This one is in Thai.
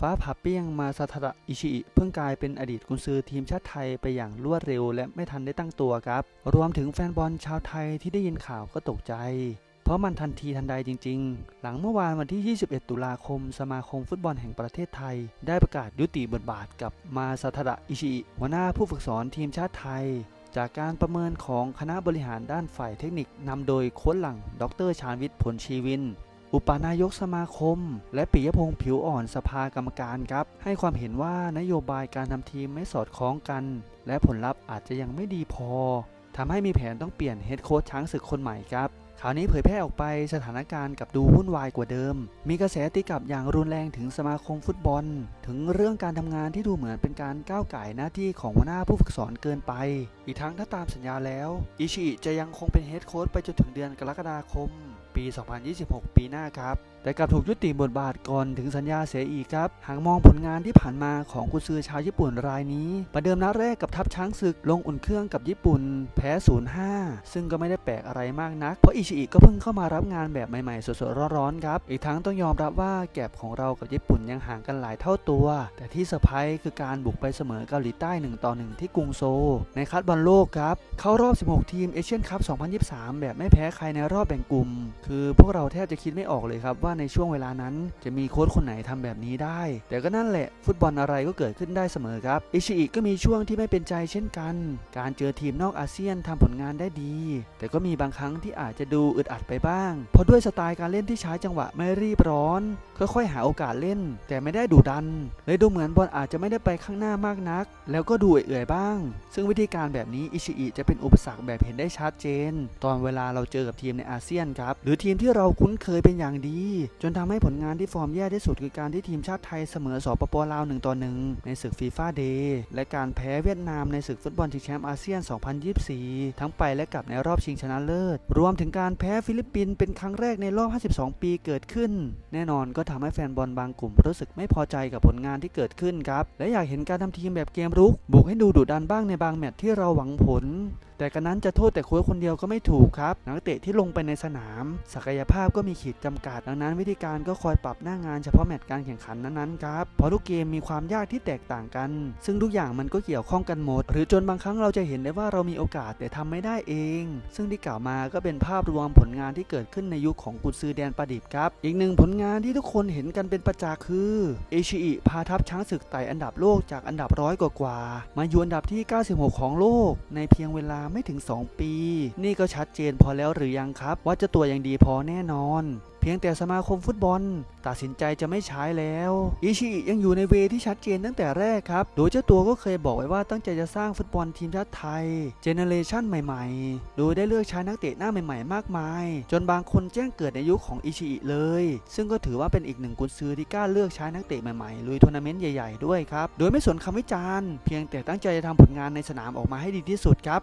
ฟ้าผ่าเปี้ยงมาซาทาระอิชิอิเพิ่งกลายเป็นอดีตกุนซือทีมชาติไทยไปอย่างรวดเร็ว และไม่ทันได้ตั้งตัวครับ รวมถึงแฟนบอลชาวไทยที่ได้ยินข่าวก็ตกใจ เพราะมันทันทีทันใดจริง ๆ หลังเมื่อวานวันที่ 21 ตุลาคม สมาคมฟุตบอลแห่งประเทศไทย ได้ประกาศยุติบทบาทกับมาซาทาระอิชิอิหัวหน้าผู้ฝึกสอนทีมชาติไทย จากการประเมินของคณะบริหารด้านฝ่ายเทคนิคนำโดยโค้ชหลัง ดรชาญวิทย์ผลชีวิน อุปนายกสมาคม และปิยพงษ์ผิวอ่อนสภากรรมการครับ ให้ความเห็นว่านโยบายการทำทีมไม่สอดคล้องกัน และผลลัพธ์อาจจะยังไม่ดีพอทำให้มีแผนต้องเปลี่ยนเฮดโค้ชช้างศึกคนใหม่ครับคราวนี้เผยแพร่ออกไปสถานการณ์กับดูวุ่นวายกว่าเดิม มีกระแสตีกลับอย่างรุนแรงถึงสมาคมฟุตบอล ถึงเรื่องการทำงานที่ดูเหมือนเป็นการก้าวไก่หน้าที่ของหัวหน้าผู้ฝึกสอนเกินไป อีกทั้งถ้าตามสัญญาแล้ว อิชิจะยังคงเป็นเฮดโค้ชไปจนถึงเดือนกรกฎาคม ปี 2026 ปีหน้าครับ แต่กลับถูกยุติบทบาทก่อนถึงสัญญาเสียอีกครับ หากมองผลงานที่ผ่านมาของกุนซือชาวญี่ปุ่นรายนี้ ประเดิมนัดแรกกับทัพช้างศึกลงอุ่นเครื่องกับญี่ปุ่น แพ้ 0-5 ซึ่งก็ไม่ได้แปลกอะไรมากนัก เพราะอิชิอิก็เพิ่งเข้ามารับงานแบบใหม่ๆสดๆร้อนๆครับ อีกทั้งต้องยอมรับว่าแก็บของเรากับญี่ปุ่นยังห่างกันหลายเท่าตัว แต่ที่เซอร์ไพรส์คือการบุกไปเสมอเกาหลีใต้1ต่อ1ที่กรุงโซลในคัดบอลโลกครับเข้ารอบ 16 ทีมเอเชียนคัพ 2023 แบบไม่แพ้ใครในรอบแบ่งกลุ่มคือพวกเราแทบจะคิดไม่ออกเลยครับว่าในช่วงเวลานั้นจะมีโค้ชคนไหนทำแบบนี้ได้ แต่ก็นั่นแหละฟุตบอลอะไรก็เกิดขึ้นได้เสมอครับอิชิอิก็มีช่วงที่ไม่เป็นใจเช่นกัน การเจอทีมนอกอาเซียนทำผลงานได้ดี แต่ก็มีบางครั้งที่อาจจะดูอึดอัดไปบ้าง เพราะด้วยสไตล์การเล่นที่ใช้จังหวะไม่รีบร้อน ค่อยๆหาโอกาสเล่น แต่ไม่ได้ดุดันเลยดูเหมือนบอลอาจจะไม่ได้ไปข้างหน้ามากนัก แล้วก็ดูเอื่อยๆบ้าง ซึ่งวิธีการแบบนี้อิชิอิจะเป็นอุปสรรคแบบเห็นได้ชัดเจน ตอนเวลาเราเจอกับทีมในอาเซียนครับหรืือทีมที่เราคุ้นเคยเป็นอย่างดี จนทำให้ผลงานที่ฟอร์มแย่ที่สุดคือการที่ทีมชาติไทยเสมอสปปลาว1ต่อ1ในศึกฟีฟ่าเดย์และการแพ้เวียดนามในศึกฟุตบอลชิงแชมป์อาเซียน 2024 ทั้งไปและกลับในรอบชิงชนะเลิศ รวมถึงการแพ้ฟิลิปปินส์เป็นครั้งแรกในรอบ 52 ปีเกิดขึ้น แน่นอนก็ทำให้แฟนบอลบางกลุ่มรู้สึกไม่พอใจกับผลงานที่เกิดขึ้นครับและอยากเห็นการทำทีมแบบเกมรุกบุกให้ดูดุดันบ้างในบางแมตช์ที่เราหวังผล แต่กันนั้นจะโทษแต่โค้ชคนเดียวก็ไม่ถูกครับ นักเตะที่ลงไปในสนาม ศักยภาพก็มีขีดจำกัดดังนั้นวิธีการก็คอยปรับหน้างานเฉพาะแมตช์การแข่งขันนั้นๆครับเพราะทุกเกมมีความยากที่แตกต่างกัน ซึ่งทุกอย่างมันก็เกี่ยวข้องกันหมด หรือจนบางครั้งเราจะเห็นได้ว่าเรามีโอกาสแต่ทำไม่ได้เอง ซึ่งที่กล่าวมาก็เป็นภาพรวมผลงานที่เกิดขึ้นในยุคของกุนซือแดนประดิษฐ์ครับอีกหนึ่งผลงานที่ทุกคนเห็นกันเป็นประจักษ์คือเอชิอิพาทัพช้างศึกไต่อันดับโลกจากอันดับร้อยกว่ามาอยู่อันดับที่ 96 ของโลกในเพียงเวลาไม่ถึง 2 ปี นี่ก็ชัดเจนพอแล้วหรือยังครับ ว่าเจะตัวยังดีพอแน่นอน เพียงแต่สมาคมฟุตบอล ตัดสินใจจะไม่ใช้แล้วอิชิอิยังอยู่ในเวที่ชัดเจนตั้งแต่แรกครับ โดยเจ้าตัวก็เคยบอกไว้ว่าตั้งใจจะสร้างฟุตบอลทีมชาติไทย เจเนเรชันใหม่ๆ โดยได้เลือกใช้นักเตะหน้าใหม่ๆ มากมาย จนบางคนแจ้งเกิดในยุคของอิชิอิเลย ซึ่งก็ถือว่าเป็นอีกหนึ่งกุนซือที่กล้าเลือกใช้นักเตะใหม่ๆลุยทัวร์นาเมนต์ใหญ่ๆด้วยครับ โดยไม่สนคำวิจารณ์ เพียงแต่ตั้งใจจะทำผลงานในสนามออกมาให้ดีที่สุดครับ